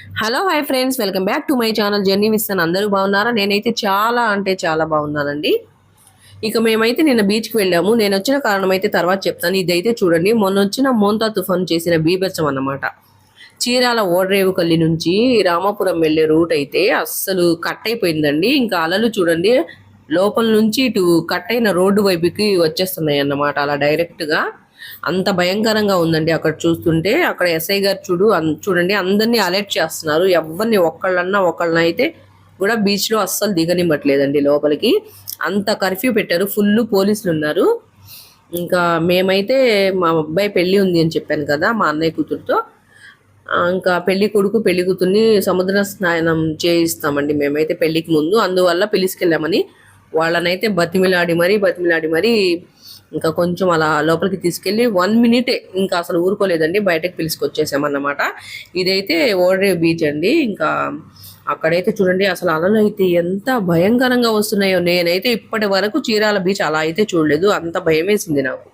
Hello hi friends. Welcome back to my channel journey విస్తాను అందరూ బాగున్నారా? నేనైతే చాలా అంటే చాలా బాగున్నానండి. ఇక మేమైతే నిన్న బీచ్కి వెళ్ళాము. నేను వచ్చిన కారణం అయితే తర్వాత చెప్తాను. ఇదైతే చూడండి. మొన్న వచ్చిన మోంతా తుఫాన్ చేసిన బీభత్సం అన్నమాట. చీరాల ఓడరేవు కల్లి నుంచి రామాపురం వెళ్ళే రూట్ అయితే అస్సలు కట్ అయిపోయిందండి. ఇంకా అలలు చూడండి. లోపల నుంచి ఇటు కట్ అయిన రోడ్డు వైపుకి వచ్చేస్తున్నాయి అన్నమాట అలా డైరెక్ట్గా అంత భయంకరంగా ఉందండి అక్కడ చూస్తుంటే. అక్కడ ఎస్ఐ గారు చూడు చూడండి అందరినీ అలర్ట్ చేస్తున్నారు. ఎవరిని ఒక్కళ్ళన్నా ఒకళ్ళని అయితే కూడా బీచ్లో అస్సలు దిగనివ్వట్లేదండి లోపలికి. అంత కర్ఫ్యూ పెట్టారు. ఫుల్ పోలీసులు ఉన్నారు. ఇంకా మేమైతే మా అబ్బాయి పెళ్ళి ఉంది అని చెప్పాను కదా మా అన్నయ్య కూతురుతో. ఇంకా పెళ్ళి కొడుకు పెళ్ళి కూతుర్ని సముద్ర స్నానం చేయిస్తామండి మేమైతే పెళ్ళికి ముందు. అందువల్ల పిలిచికెళ్ళామని. వాళ్ళనైతే బతిమిలాడి మరీ బతిమిలాడి మరీ ఇంకా కొంచెం అలా లోపలికి తీసుకెళ్ళి వన్ మినిటే ఇంకా అసలు ఊరుకోలేదండి. బయటకు పిలుచుకొచ్చేసామన్నమాట ఇదైతే ఓడరే బీచ్ అండి. ఇంకా అక్కడైతే చూడండి అసలు అలలు అయితే ఎంత భయంకరంగా వస్తున్నాయో. నేనైతే ఇప్పటి వరకు చీరాల బీచ్ అలా అయితే చూడలేదు. అంత భయం వేసింది నాకు.